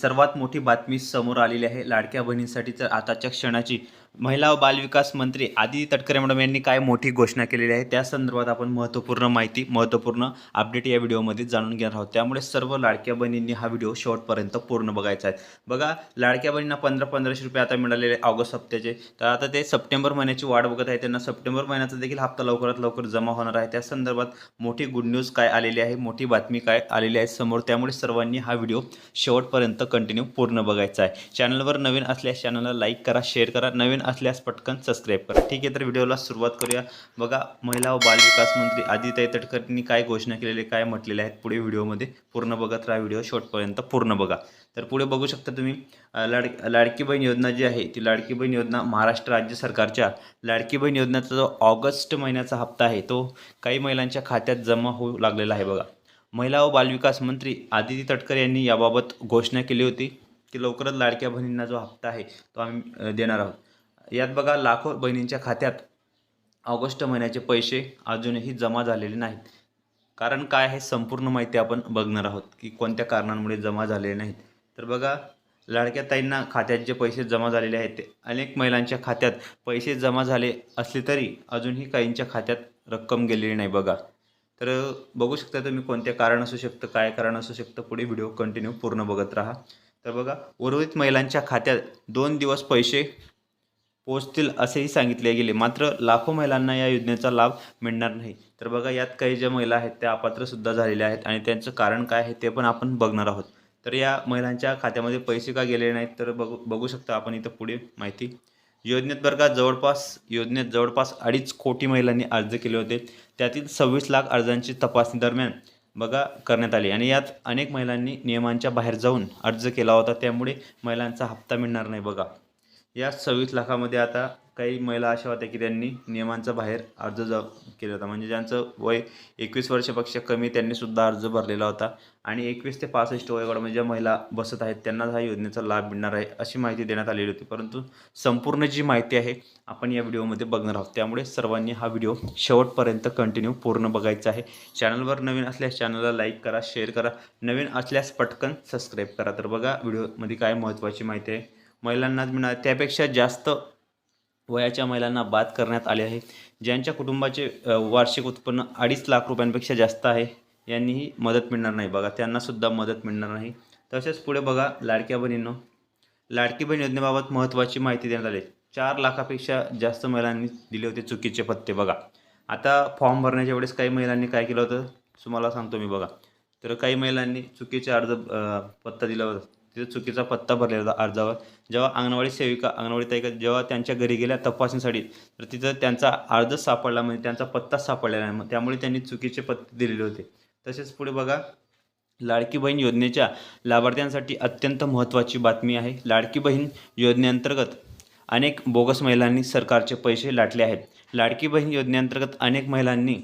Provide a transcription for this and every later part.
सर्वात मोठी बातमी समोर आलेली आहे. लाडक्या बहिणींसाठी तर आताच्या क्षणाची महिला व बालविकास मंत्री आदिती तटकरे मॅडम यांनी काय मोठी घोषणा केलेली आहे? त्या संदर्भात आपण महत्त्वपूर्ण माहिती महत्त्वपूर्ण अपडेट या व्हिडिओमध्ये जाणून घेणार आहोत. त्यामुळे सर्व लाडक्या बहिणींनी हा व्हिडिओ शेवटपर्यंत पूर्ण बघायचा आहे. बघा लाडक्या बहिणींना पंधरा पंधराशे रुपये आता मिळालेले आहे ऑगस्ट हप्त्याचे. तर आता ते सप्टेंबर महिन्याची वाट बघत आहे त्यांना सप्टेंबर महिन्याचा देखील हप्ता लवकरात लवकर जमा होणार आहे. त्या संदर्भात मोठी गुड न्यूज काय आलेली आहे? मोठी बातमी काय आलेली आहे समोर? त्यामुळे सर्वांनी हा व्हिडिओ शेवटपर्यंत कंटिन्यू पूर्ण बघायचा आहे. चॅनलवर नवीन असल्यास चॅनलला लाईक करा शेअर करा. नवीन असल्यास पटकन सबस्क्राईब करा. ठीक आहे तर व्हिडिओला सुरुवात करूया. बघा महिला व बालविकास मंत्री आदित्य तटकरेंनी काय घोषणा केलेली काय म्हटलेले आहेत पुढे व्हिडिओमध्ये. पूर्ण बघत राहा व्हिडिओ शॉर्टपर्यंत पूर्ण बघा. तर पुढे बघू शकता तुम्ही लाड लाडकी बहीण योजना जी आहे ती लाडकी बहीण योजना महाराष्ट्र राज्य सरकारच्या लाडकी बहीण योजनेचा जो ऑगस्ट महिन्याचा हप्ता आहे तो काही महिलांच्या खात्यात जमा होऊ लागलेला आहे बघा. महिला व बालविकास मंत्री आदिती तटकरे यांनी याबाबत घोषणा केली होती की लवकरच लाडक्या बहिणींना जो हप्ता आहे तो आम्ही देणार आहोत. यात बघा लाखो बहिणींच्या खात्यात ऑगस्ट महिन्याचे पैसे अजूनही जमा झालेले नाहीत. कारण काय आहे संपूर्ण माहिती आपण बघणार आहोत की कोणत्या कारणांमुळे जमा झालेले नाहीत. तर बघा लाडक्या ताईंना खात्यात जे पैसे जमा झालेले आहेत ते अनेक महिलांच्या खात्यात पैसे जमा झाले असले तरी अजूनही काहींच्या खात्यात रक्कम गेलेली नाही बघा. तर बघू शकता तुम्ही कोणते कारण असू शकतं काय कारण असू शकतं. पुढे व्हिडिओ कंटिन्यू पूर्ण बघत राहा. तर बघा उर्वरित महिलांच्या खात्यात दोन दिवस पैसे पोचतील असेही सांगितले गेले. मात्र लाखो महिलांना या योजनेचा लाभ मिळणार नाही. तर बघा यात काही ज्या महिला आहेत त्या अपात्रसुद्धा झालेल्या आहेत आणि त्यांचं कारण काय आहे ते पण आपण बघणार आहोत. तर या महिलांच्या खात्यामध्ये पैसे का गेले नाहीत तर बघू बघू शकता आपण इथं पुढे माहिती. योजनेत बरं का जवळपास योजनेत जवळपास अडीच कोटी महिलांनी अर्ज केले होते. त्यातील सव्वीस लाख अर्जांची तपासणी दरम्यान बघा करण्यात आली. आणि यात अनेक महिलांनी नियमांच्या बाहेर जाऊन अर्ज केला होता. त्यामुळे महिलांचा हप्ता मिळणार नाही बघा. या सव्वीस लाखामध्ये आता काही महिला अशा होत्या की त्यांनी नियमांचा बाहेर अर्ज ज केला होता. म्हणजे ज्यांचं वय एकवीस वर्षापेक्षा कमी त्यांनीसुद्धा अर्ज भरलेला होता. आणि एकवीस ते पासष्ट वयोगटामध्ये ज्या महिला बसत आहेत त्यांना हा योजनेचा लाभ मिळणार आहे अशी माहिती देण्यात आलेली होती. परंतु संपूर्ण जी माहिती आहे आपण या व्हिडिओमध्ये बघणार आहोत. त्यामुळे सर्वांनी हा व्हिडिओ शेवटपर्यंत कंटिन्यू पूर्ण बघायचा आहे. चॅनलवर नवीन असल्यास चॅनलला लाईक करा शेअर करा. नवीन असल्यास पटकन सबस्क्राईब करा. तर बघा व्हिडिओमध्ये काय महत्त्वाची माहिती आहे. महिलांनाच मिळणार. त्यापेक्षा जास्त वयाच्या महिलांना बाद करण्यात आले आहे. ज्यांच्या कुटुंबाचे वार्षिक उत्पन्न अडीच लाख रुपयांपेक्षा जास्त आहे यांनीही मदत मिळणार नाही. बघा त्यांनासुद्धा मदत मिळणार नाही. तसेच पुढे बघा लाडक्या बहिणींनो. लाडकी बहीण योजनेबाबत महत्त्वाची माहिती देण्यात आली. चार लाखापेक्षा जास्त महिलांनी दिले होते चुकीचे पत्ते. बघा आता फॉर्म भरण्याच्या वेळेस काही महिलांनी काय केलं होतं? तुम्हाला सांगतो मी बघा. तर काही महिलांनी चुकीचे अर्ज पत्ता दिला होता. तिथे चुकीचा पत्ता भरलेला होता अर्जावर जेव्हा अंगणवाडी सेविका अंगणवाडी ताईका जेव्हा त्यांच्या घरी गेल्या तपासणीसाठी तर तिथं त्यांचा अर्ज सापडला म्हणजे त्यांचा पत्ता सापडलेला नाही मग त्यामुळे त्यांनी चुकीचे पत्ते दिलेले होते. तसेच पुढे बघा लाडकी बहीण योजनेच्या लाभार्थ्यांसाठी अत्यंत महत्त्वाची बातमी आहे. लाडकी बहीण योजनेअंतर्गत अनेक बोगस महिलांनी सरकारचे पैसे लाटले आहेत. लाडकी बहीण योजनेअंतर्गत अनेक महिलांनी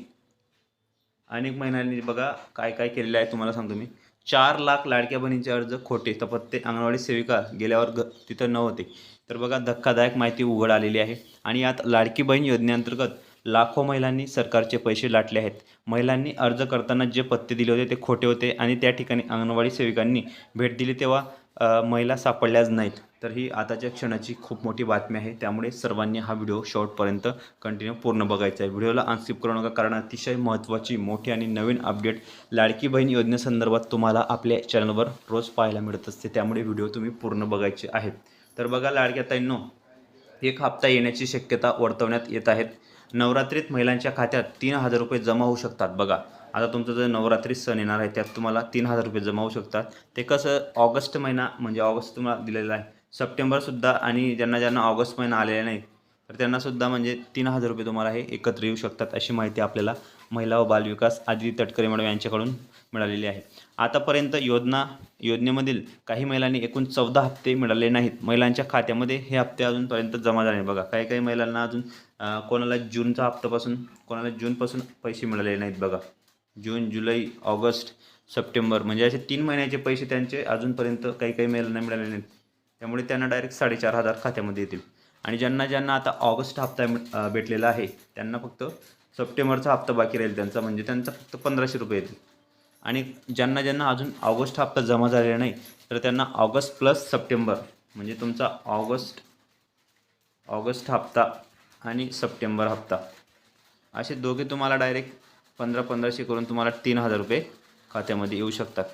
अनेक महिलांनी बघा काय काय केलेलं आहे तुम्हाला सांगतो मी. चार लाख लाडक्या बहिणींचे अर्ज खोटे तपत्ते अंगणवाडी सेविका गेल्यावर ग तिथं न होते. तर बघा धक्कादायक माहिती उघड आलेली आहे. आणि यात लाडकी बहीण योजनेअंतर्गत लाखो महिलांनी सरकारचे पैसे लाटले आहेत. महिलांनी अर्ज करताना जे पत्ते दिले होते ते खोटे होते. आणि त्या ठिकाणी अंगणवाडी सेविकांनी भेट दिली. तेव्हा महिला सापडल्याच नाहीत. तर ही आताच्या क्षणाची खूप मोठी बातमी आहे. त्यामुळे सर्वांनी हा व्हिडिओ शॉर्टपर्यंत कंटिन्यू पूर्ण बघायचा आहे. व्हिडिओला अनस्किप करू नका कारण अतिशय महत्त्वाची मोठी आणि नवीन अपडेट लाडकी बहीण योजनेसंदर्भात तुम्हाला आपल्या चॅनलवर रोज पाहायला मिळत असते. त्यामुळे व्हिडिओ तुम्ही पूर्ण बघायचे आहेत. तर बघा लाडक्या ताईंनो एक हप्ता येण्याची शक्यता वर्तवण्यात येत आहेत नवरात्रीत महिलांच्या खात्यात तीन हजार रुपये जमा होऊ शकतात. बघा आता तुमचं जर नवरात्री सण येणार आहे त्यात तुम्हाला तीन हजार रुपये जमा होऊ शकतात. ते कसं ऑगस्ट महिना म्हणजे ऑगस्ट तुम्हाला दिलेला आहे. सप्टेंबरसुद्धा आणि ज्यांना ज्यांना ऑगस्ट महिना आलेला नाही तर त्यांनासुद्धा म्हणजे तीन हजार रुपये तुम्हाला हे एकत्र येऊ शकतात अशी माहिती आपल्याला महिला व बालविकास आदिती तटकरे मॅडम यांच्याकडून मिळालेली आहे. आतापर्यंत योजना योजनेमधील काही महिलांनी एकूण चौदा हप्ते मिळाले नाहीत. महिलांच्या खात्यामध्ये हे हप्ते अजूनपर्यंत जमा झाले नाही बघा काही काही महिलांना अजून कोणाला जूनचा हप्त्यापासून कोणाला जूनपासून पैसे मिळाले नाहीत बघा. जून जुलै ऑगस्ट सप्टेंबर. म्हणजे असे तीन महिन्याचे पैसे त्यांचे अजूनपर्यंत काही काही महिलांना मिळाले नाहीत. त्यामुळे त्यांना डायरेक्ट साडेचार हजार खात्यामध्ये येतील. आणि ज्यांना ज्यांना आता ऑगस्ट हप्ता भेटलेला आहे त्यांना फक्त सप्टेंबरचा हप्ता बाकी राहील त्यांचा. म्हणजे त्यांचा फक्त पंधराशे रुपये येतील. आणि ज्यांना ज्यांना अजून ऑगस्ट हप्ता जमा झालेला नाही तर त्यांना ऑगस्ट प्लस सप्टेंबर. म्हणजे तुमचा ऑगस्ट ऑगस्ट हप्ता आणि सप्टेंबर हप्ता. असे दोघे तुम्हाला डायरेक्ट पंधरा पंधराशे करून तुम्हाला तीन हजार रुपये खात्यामध्ये येऊ शकतात.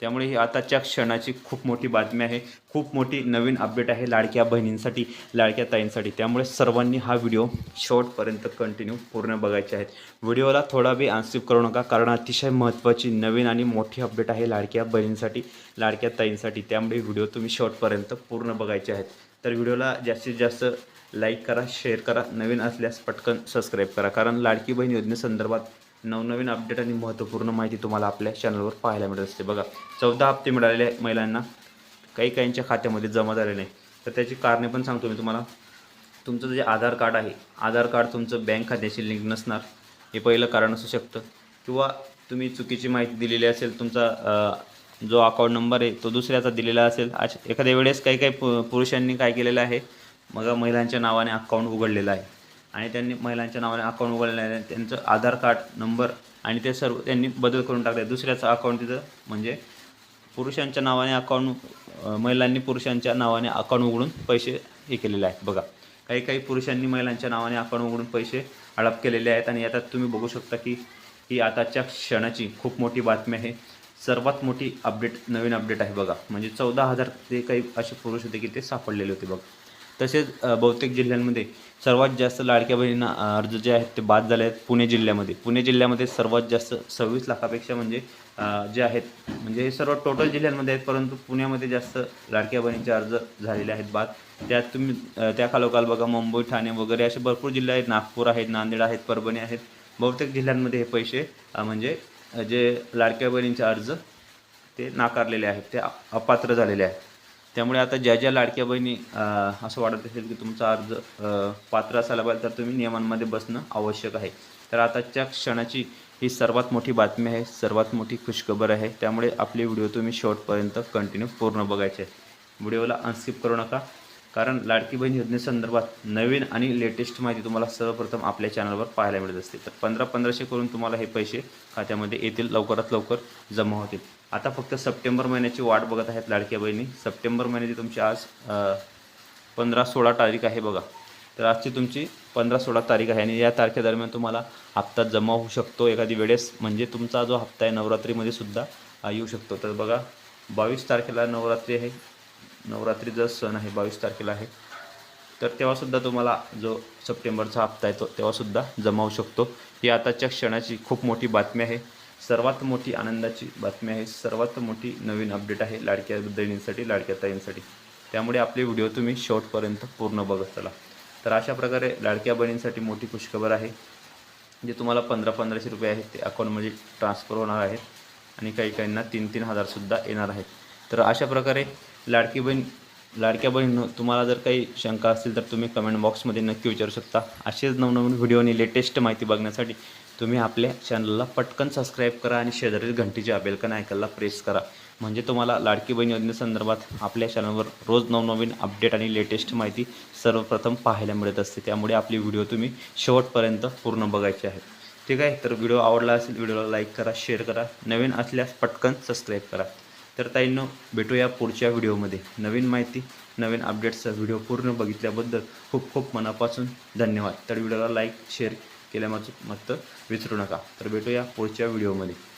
त्यामुळे ही आताच्या क्षणाची खूप मोठी बातमी आहे. खूप मोठी नवीन अपडेट आहे लाडक्या बहिणींसाठी लाडक्या ताईंसाठी. त्यामुळे सर्वांनी हा व्हिडिओ शॉर्टपर्यंत कंटिन्यू पूर्ण बघायचे आहेत. व्हिडिओला थोडा वेळ अनस्किप करू नका कारण अतिशय महत्त्वाची नवीन आणि मोठी अपडेट आहे लाडक्या बहिणींसाठी लाडक्या ताईंसाठी. त्यामुळे व्हिडिओ तुम्ही शॉर्टपर्यंत पूर्ण बघायचे आहेत. तर व्हिडिओला जास्तीत जास्त लाईक करा शेअर करा नवीन असल्यास पटकन सबस्क्राईब करा. कारण लाडकी बहीण योजनेसंदर्भात नवनवीन अपडेट आणि महत्त्वपूर्ण माहिती तुम्हाला आपल्या चॅनलवर पाहायला मिळत असते. बघा चौदा हप्ते मिळालेले महिलांना. काही काहींच्या खात्यामध्ये जमा झाले नाही. तर त्याची कारणे पण सांगतो मी तुम्हाला. तुमचं जे आधार कार्ड आहे आधार कार्ड तुमचं बँक खात्याशी लिंक नसणार. हे पहिलं कारण असू शकतं. किंवा तुम्ही चुकीची माहिती दिलेली असेल तुमचा जो अकाउंट नंबर आहे तो दुसऱ्याचा दिलेला असेल. आज एखाद्या वेळेस काही काही पु पुरुषांनी काय केलेलं आहे मग महिलांच्या नावाने अकाउंट उघडलेलं आहे. आणि त्यांनी महिलांच्या नावाने अकाउंट उघडलेलं आहे. त्यांचं आधार कार्ड नंबर आणि ते सर्व त्यांनी बदल करून टाकले दुसऱ्याचं अकाउंट तिथं म्हणजे पुरुषांच्या नावाने अकाउंट महिलांनी पुरुषांच्या नावाने अकाउंट उघडून पैसे हे केलेले आहेत. बघा काही काही पुरुषांनी महिलांच्या नावाने अकाउंट उघडून पैसे हडप केलेले आहेत. आणि आता तुम्ही बघू शकता की ही आताच्या क्षणाची खूप मोठी बातमी आहे. सर्वात मोठी अपडेट नवीन अपडेट आहे बघा. म्हणजे चौदा हजार ते काही असे पुरुष होते की ते सापडलेले होते बघा. तसेच बहुतेक जिल्ह्यांमध्ये सर्वात जास्त लाडक्या बहिणींना अर्ज जे आहेत ते बाद झाले आहेत पुणे जिल्ह्यामध्ये. पुणे जिल्ह्यामध्ये सर्वात जास्त सव्वीस लाखापेक्षा म्हणजे जे आहेत म्हणजे हे सर्व टोटल जिल्ह्यांमध्ये आहेत परंतु पुण्यामध्ये जास्त लाडक्या बहिणीचे अर्ज झालेले आहेत बाद. त्यात तुम्ही त्या खालोखाल बघा मुंबई ठाणे वगैरे असे भरपूर जिल्हे आहेत नागपूर आहेत नांदेड आहेत परभणी आहेत. बहुतेक जिल्ह्यांमध्ये हे पैसे म्हणजे जे लाडक्या बहिणींचे अर्ज ते नाकारलेले आहेत ते अपात्र झालेले आहेत. त्यामुळे आता ज्या ज्या लाडक्या बहिणी असं वाटत असेल की तुमचा अर्ज पात्र असायला पाहिजे तर तुम्ही नियमांमध्ये बसणं आवश्यक आहे. तर आताच्या क्षणाची ही सर्वात मोठी बातमी आहे सर्वात मोठी खुशखबर आहे. त्यामुळे आपले व्हिडिओ तुम्ही शेवटपर्यंत कंटिन्यू पूर्ण बघायचे आहेत व्हिडिओला अनस्किप करू नका कारण लाडकी बहीण योजनेसंदर्भात नवीन आणि लेटेस्ट माहिती तुम्हाला सर्वप्रथम आपल्या चॅनलवर पाहायला मिळत असते. तर पंधरा पंधराशे करून तुम्हाला हे पैसे खात्यामध्ये येतील लवकरात लवकर जमा होतील. आता फक्त सप्टेंबर महिन्याची वाट बघत आहेत लाडक्या बहिणी. सप्टेंबर महिन्याची तुमची आज पंधरा सोळा तारीख आहे बघा. तर आजची तुमची पंधरा सोळा तारीख आहे आणि या तारखेदरम्यान तुम्हाला हप्ता जमा होऊ शकतो. एखादी वेळेस म्हणजे तुमचा जो हप्ता आहे नवरात्रीमध्ये सुद्धा येऊ शकतो. तर बघा बावीस तारखेला नवरात्री आहे. नवरात्रीचा सण आहे बावीस तारखेला आहे. तर तेव्हासुद्धा तुम्हाला जो सप्टेंबरचा हप्ता आहे तो तेव्हासुद्धा जमा होऊ शकतो. ही आताच्या क्षणाची खूप मोठी बातमी आहे. सर्वात मोठी आनंदाची बातमी आहे सर्वात मोठी नवीन अपडेट आहे लाडक्या बहिणींसाठी लाडक्या ताईंसाठी. त्यामुळे आपले व्हिडिओ तुम्ही शेवटपर्यंत पूर्ण बघत चला. तर अशा प्रकारे लाडक्या बहिणींसाठी मोठी खुशखबर आहे. जे तुम्हाला पंधरा पंधराशे रुपये आहेत ते अकाउंटमध्ये ट्रान्सफर होणार आहेत. आणि काही काहींना तीन तीन हजारसुद्धा येणार आहेत. तर अशा प्रकारे लाडकी बहीण लाडक्या बहीण तुम्हाला जर काही शंका असतील तर तुम्ही कमेंट बॉक्समध्ये नक्की विचारू शकता. असेच नवनवीन व्हिडिओ आणि लेटेस्ट माहिती बघण्यासाठी तुम्ही आपल्या चॅनलला पटकन सबस्क्राईब करा आणि शेजारील घंटीचे अबेलकन ऐकायला प्रेस करा. म्हणजे तुम्हाला लाडकी बहीण योजनेसंदर्भात आपल्या चॅनलवर रोज नवनवीन अपडेट आणि लेटेस्ट माहिती सर्वप्रथम पाहायला मिळत असते. त्यामुळे आपली व्हिडिओ तुम्ही शेवटपर्यंत पूर्ण बघायचे आहेत ठीक आहे? तर व्हिडिओ आवडला असेल व्हिडिओला लाईक करा शेअर करा. नवीन असल्यास पटकन सबस्क्राईब करा. तर ताईंनो भेटूया पुढच्या व्हिडिओमध्ये नवीन माहिती नवीन अपडेट्सचा व्हिडिओ पूर्ण बघितल्याबद्दल खूप खूप मनापासून धन्यवाद. तर व्हिडिओला लाईक शेअर केल्यामागचं मत विसरू नका. तर भेटूया पुढच्या व्हिडिओमध्ये.